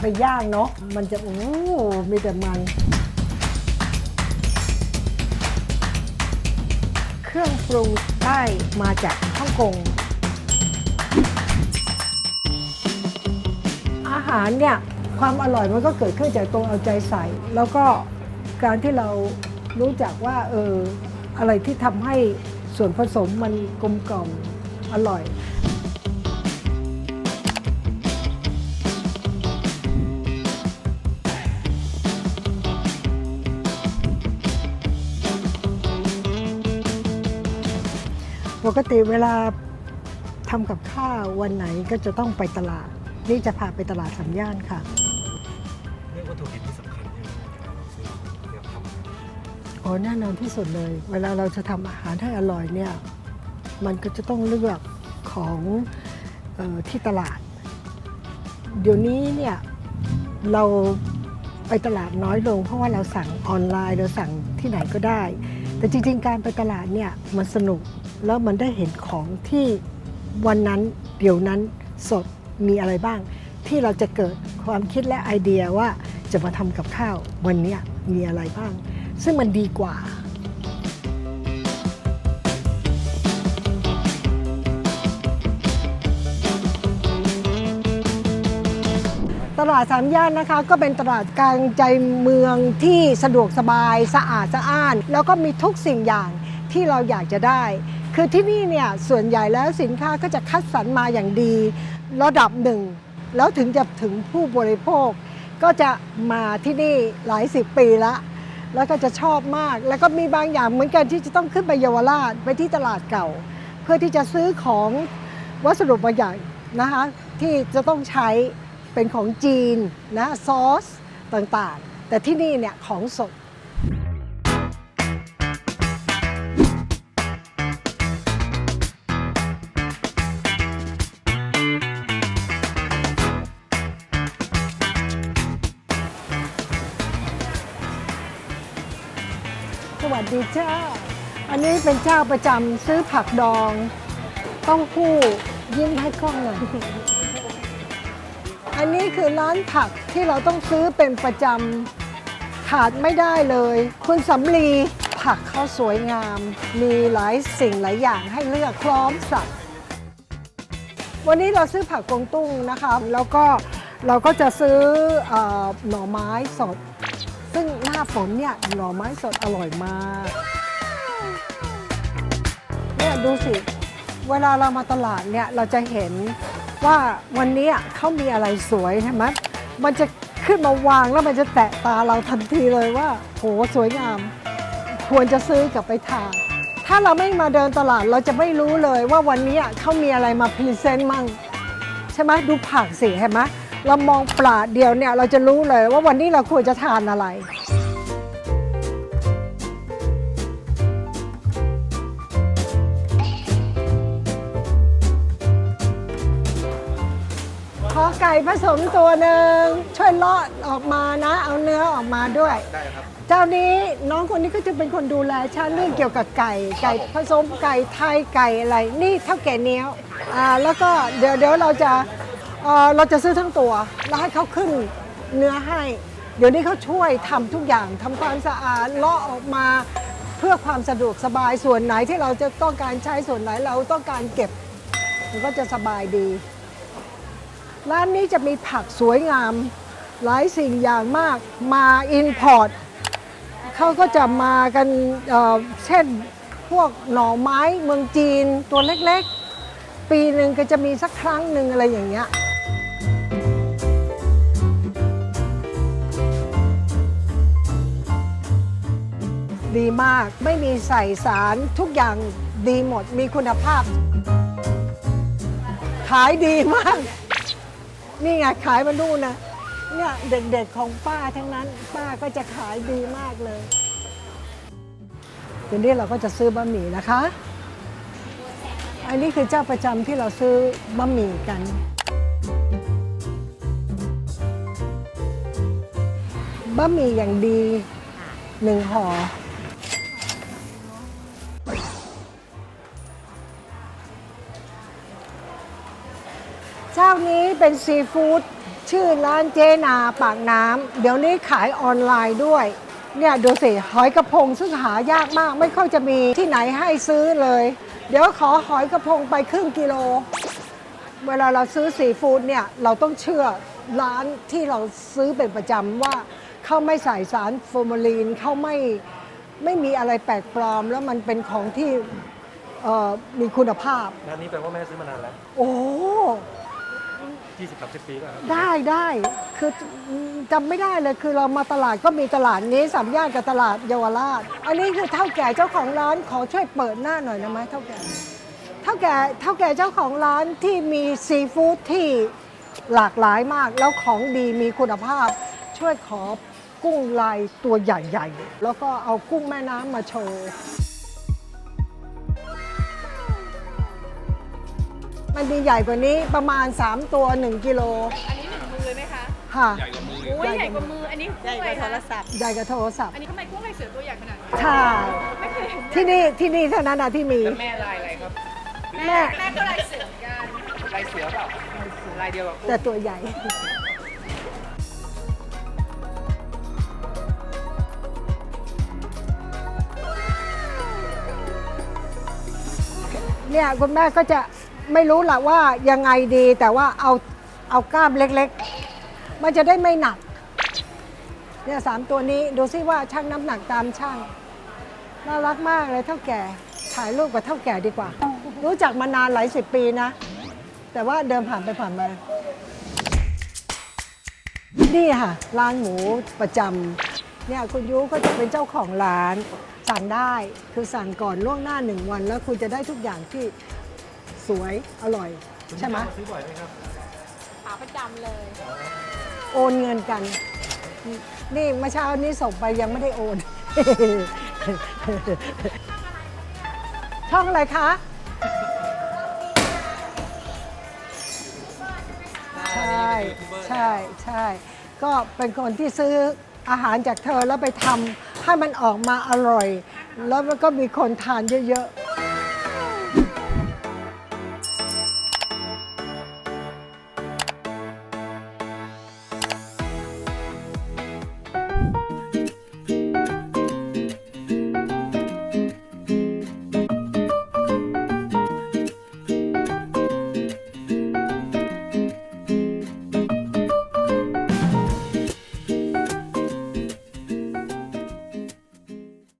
ไปย่างเนาะมันจะโอ้มีแต่มัน เครื่องปรุงได้มาจากฮ่องกงอาหารเนี่ยความอร่อยมันก็เกิดขึ้นจากตรงเอาใจใส่ แล้วก็การที่เรารู้จักว่าเอออะไรที่ทำให้ส่วนผสมมันกลมกล่อมอร่อย กติเวลาทำกับข้าววันไหนก็จะต้องไปตลาด นี่จะพาไปตลาดสามย่านค่ะ เรื่องวัตถุดิบที่สำคัญเนี่ยเราซื้อเตรียมทำโอ้แน่นอนที่สุดเลย เวลาเราจะทำอาหารให้อร่อยเนี่ย มันก็จะต้องเลือกของเออที่ตลาด เดี๋ยวนี้เนี่ยเราไปตลาดน้อยลง เพราะว่าเราสั่งออนไลน์เราสั่งที่ไหนก็ได้ แต่จริง ๆ การไปตลาดเนี่ยมันสนุก แล้วมันได้เห็นของที่วันนั้นเดี๋ยวนั้นสดมีอะไรบ้าง ที่เราจะเกิดความคิดและไอเดียว่าจะมาทำกับข้าววันนี้มีอะไรบ้าง ซึ่งมันดีกว่าตลาดสามย่านนะคะก็เป็นตลาดกลางใจเมืองที่สะดวกสบายสะอาดสะอ้าน แล้วก็มีทุกสิ่งอย่างที่เราอยากจะได้ คือที่นี่เนี่ยส่วนใหญ่แล้วสินค้าก็จะคัดสรรมาอย่างดี ระดับหนึ่ง แล้วถึงจะถึงผู้บริโภค ก็จะมาที่นี่หลายสิบปีละ แล้วก็จะชอบมาก แล้วก็มีบางอย่างเหมือนกันที่จะต้องขึ้นไปเยาวราชไปที่ตลาดเก่า เพื่อที่จะซื้อของวัสดุบางอย่างนะคะที่จะต้องใช้เป็นของจีนนะซอสต่างๆ แต่ที่นี่เนี่ยของสด สวัสดีเจ้า อันนี้เป็นเจ้าประจำซื้อผักดองต้องคู่ยิ้มให้กล้องหน่อย อันนี้คือร้านผักที่เราต้องซื้อเป็นประจำขาดไม่ได้เลย คุณสำลีผักเขาสวยงาม มีหลายสิ่งหลายอย่างให้เลือกพร้อมสับวันนี้เราซื้อผักกวงตุ้งนะคะ แล้วก็เราก็จะซื้ออหน่อไม้สด ฝนเนี่ยหน่อไม้สดอร่อยมากเนี่ยดูสิ เวลาเรามาตลาดเนี่ยเราจะเห็นว่าวันนี้เขามีอะไรสวยใช่ไหมมันจะขึ้นมาวางแล้วมันจะแตะตาเราทันทีเลยว่า โหสวยงาม ควรจะซื้อกลับไปทานถ้าเราไม่มาเดินตลาดเราจะไม่รู้เลยว่าวันนี้เขามีอะไรมาพรีเซนต์มั่งใช่ไหมดูผักสิเห็นไหมเรามองปลาเดียวเนี่ยเราจะรู้เลยว่าวันนี้เราควรจะทานอะไร อไก่ผสมตัวหนึ่งช่วยเลาะออกมานะ เอาเนื้อออกมาด้วย ได้ครับ เจ้านี้น้องคนนี้ก็จะเป็นคนดูแลฉันเรื่องเกี่ยวกับไก่ ไก่ผสมไก่ไทยไก่อะไร นี่เท่าแก่เนี้ยวอ่าแล้วก็เดี๋ยวเดี๋ยวเราจะเอ่อเราจะซื้อทั้งตัว แล้วให้เขาขึ้นเนื้อให้ เดี๋ยวนี้เขาช่วยทำทุกอย่างทำความสะอาดเลาะออกมาเพื่อความสะดวกสบายส่วนไหนที่เราจะต้องการใช้ส่วนไหนเราต้องการเก็บ มันก็จะสบายดี ร้านนี้จะมีผักสวยงาม หลายสิ่งอย่างมากมาอินพอร์ตเขาก็จะมากันเเช่นพวกหน่อไม้เมืองจีนตัวเล็กๆ ปีหนึ่งก็จะมีสักครั้งหนึ่งอะไรอย่างเงี้ยดีมากไม่มีใส่สารทุกอย่างดีหมดมีคุณภาพ ขายดีมาก นี่ไงขายมันดูนนะเนี่ยเด็กๆของป้าทั้งนั้น ป้าก็จะขายดีมากเลยทีนี้เราก็จะซื้อบะหมี่นะคะ อันนี้คือเจ้าประจำที่เราซื้อบะหมี่กัน บะหมี่อย่างดีหนึ่งห่อ เจ้านี้เป็นซีฟู้ดชื่อร้านเจนาปากน้ำเดี๋ยวนี้ขายออนไลน์ด้วย เนี่ยดูสิหอยกระพงซึ่งหายากมากไม่ค่อยจะมีที่ไหนให้ซื้อเลย เดี๋ยวขอหอยกระพงไปครึ่งกิโล เวลาเราซื้อซีฟู้ดเนี่ยเราต้องเชื่อร้านที่เราซื้อเป็นประจำว่าเขาไม่ใส่สารฟอร์มาลีนเขาไม่ไม่มีอะไรแปลกปลอม แล้วมันเป็นของที่เอ่อมีคุณภาพ ร้านนี้แปลว่าแม่ซื้อมานานแล้ว โอ้ 20 30ปีแล้วครับได้ได้คือจำไม่ได้เลยคือเรามาตลาดก็มีตลาดนี้สามย่านกับตลาดเยาวราช อันนี้คือเท่าแก่เจ้าของร้านขอช่วยเปิดหน้าหน่อยนะไหมเท่าแก่เท่าแก่เท่าแก่เจ้าของร้านที่มีซีฟู้ดที่หลากหลายมาก แล้วของดีมีคุณภาพ ช่วยขอกุ้งลายตัวใหญ่ๆ แล้วก็เอากุ้งแม่น้ำมาโชว์ มันมีใหญ่กว่านี้ประมาณ 3 ตัว 1 กิโลอันนี้หนึ่งมือเลยไหมคะค่ะอุ้ยใหญ่กว่ามืออันนี้ใหญ่กว่าโทรศัพท์ ใหญ่กว่าโทรศัพท์อันนี้ทำไมกุ้งลายเสือตัวใหญ่ขนาดนี้ใช่ไม่เคยเห็นที่นี่ที่นี่เท่านั้นนะที่มีแม่ลายอะไรครับแม่ แม่ก็ลายเสือเหมือนกันลายเสือเปล่าลายเดียวกับกุ้งแต่ตัวใหญ่ เนี่ยคุณแม่ก็จะ ไม่รู้ละว่ายังไงดีแต่ว่าเอาเอากล้ามเล็กๆ มันจะได้ไม่หนักเนี่ยสามตัวนี้ดูซิว่าช่างน้ำหนักตามช่างน่ารักมากเลยเท่าแก่ถ่ายรูปกับเท่าแก่ดีกว่า รู้จักมานานหลายสิบปีนะ แต่ว่าเดินผ่านไปผ่านมานี่ค่ะร้านหมูประจำเนี่ยคุณยุก็จะเป็นเจ้าของร้านสั่งได้คือสั่งก่อนล่วงหน้าหนึ่งวัน แล้วคุณจะได้ทุกอย่างที่ สวยอร่อย ใช่ไหมซื้อบ่อยไหมครับขาประจำเลย โอนเงินกัน นี่เมื่อเช้านี้ส่งไปยังไม่ได้โอน ช่องอะไรคะใช่ใช่ใช่ก็เป็นคนที่ซื้ออาหารจากเธอแล้วไปทำให้มันออกมาอร่อย แล้วมันก็มีคนทานเยอะๆ